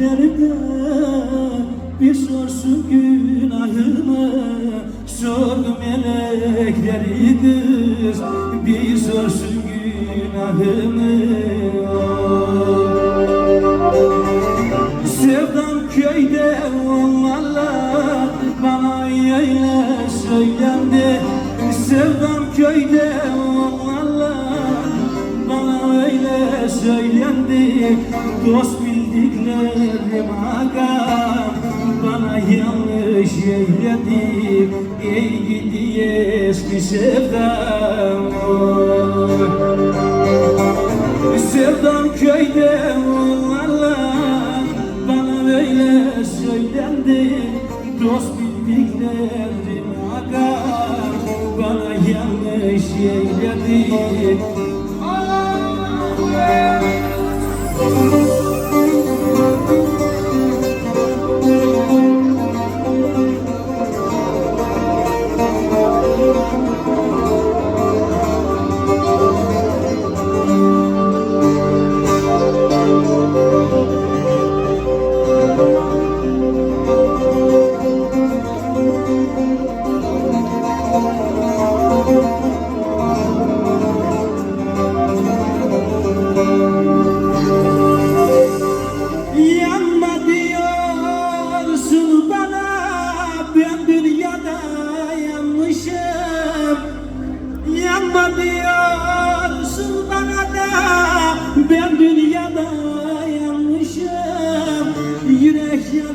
meleklerden bir sorsun günahımı. Sordu melekleri kız bir sorsun günahımı. Sevdam köyde onlarla bana öyle söylendi. Sevdam köyde onlarla bana öyle söylendi. Dost bildiklerim yanlış eyledi Ey gidi eski sevdam oy. Sevdam köyde onlarla bana öyle söylendi Dost bildiklerim aga bana yanlış eyledi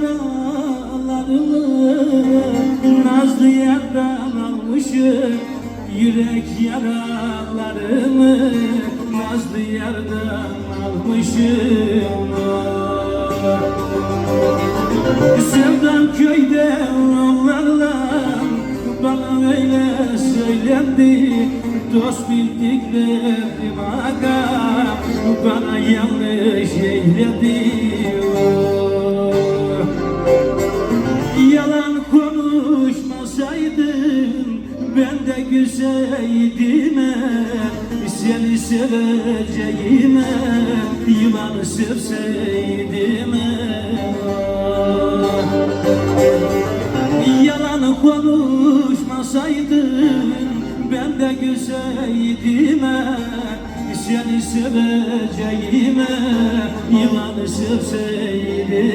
yaralarımı nazlı yerden almışım Yürek yaralarımı nazlı yerden almışım. Sevdam köyde onlarla bana öyle söylendi. Dost bildiklerim aga bana yanlış eyledi ben de güzeydim Seni seveceğime yılan sevseydim. Yalan konuşmasaydın ben de güzeydim Seni seveceğime yılan sevseydim